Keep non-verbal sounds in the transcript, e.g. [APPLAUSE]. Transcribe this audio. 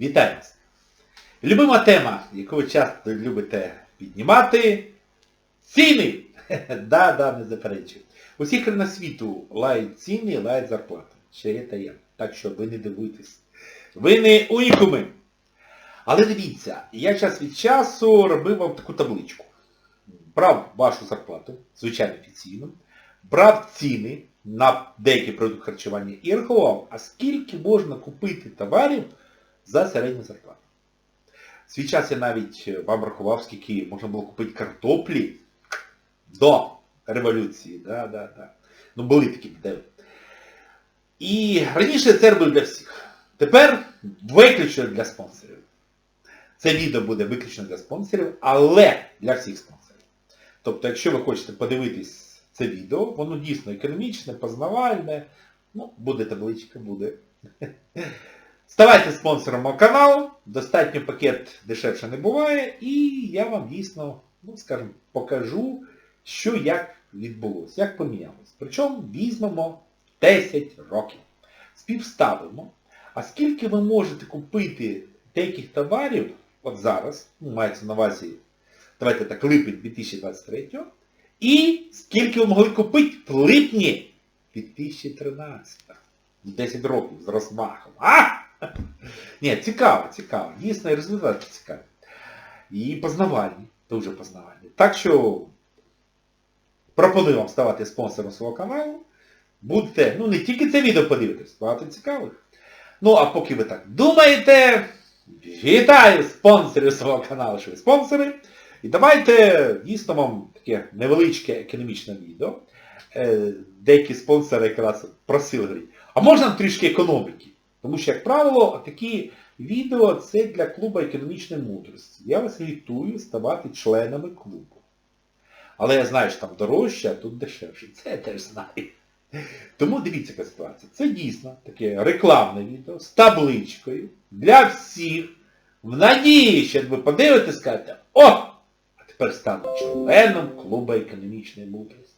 Вітаю вас! Любима тема, яку ви часто любите піднімати, ціни! [LAUGHS] Да, да, не заперечую. Усі країни світу лають ціни, лають зарплати. Ще є та я. Так що ви не дивуйтесь. Ви не унікуми. Але дивіться, я час від часу робив вам таку табличку. Брав вашу зарплату, звичайно офіційно, брав ціни на деякі продукти харчування і рахував, а скільки можна купити товарів за середню зарплату. Свій час я навіть вам рахував, скільки можна було купити картоплі до революції. Да, да, да. Ну були такі моделі. І раніше це робив для всіх. Тепер виключно для спонсорів. Це відео буде виключно для спонсорів, але для всіх спонсорів. Тобто, якщо ви хочете подивитись це відео, воно дійсно економічне, познавальне, ну, буде табличка, буде. Ставайте спонсором мого каналу, достатньо пакет дешевше не буває, і я вам дійсно, ну скажімо, покажу, що як відбулося, як помінялось. Причому візьмемо 10 років. Співставимо, а скільки ви можете купити деяких товарів, от зараз, ну, мається на увазі, давайте так, липень 2023, і скільки ви могли купити в липні 2013. 10 років з розмахом. А? [LAUGHS] Ні, цікаво, цікаво. Дійсно, і результати цікаві. І познавальні, дуже познавальні. Так що пропоную вам ставати спонсором свого каналу. Будете, ну не тільки це відео подивитесь, багато цікавих. Ну, а поки ви так думаєте, вітаю спонсорів свого каналу, що ви спонсори. І давайте дійсно вам таке невеличке економічне відео. Е, Деякі спонсори якраз просили, говорять, а можна трішки економіки? Тому що, як правило, такі відео це для клубу економічної мудрості. Я вас агітую ставати членами клубу. Але я знаю, що там дорожче, а тут дешевше. Це я теж знаю. Тому дивіться, яка ситуація. Це дійсно таке рекламне відео з табличкою для всіх. В надії, що ви подивитесь, скажете, о! А тепер стану членом клубу економічної мудрості.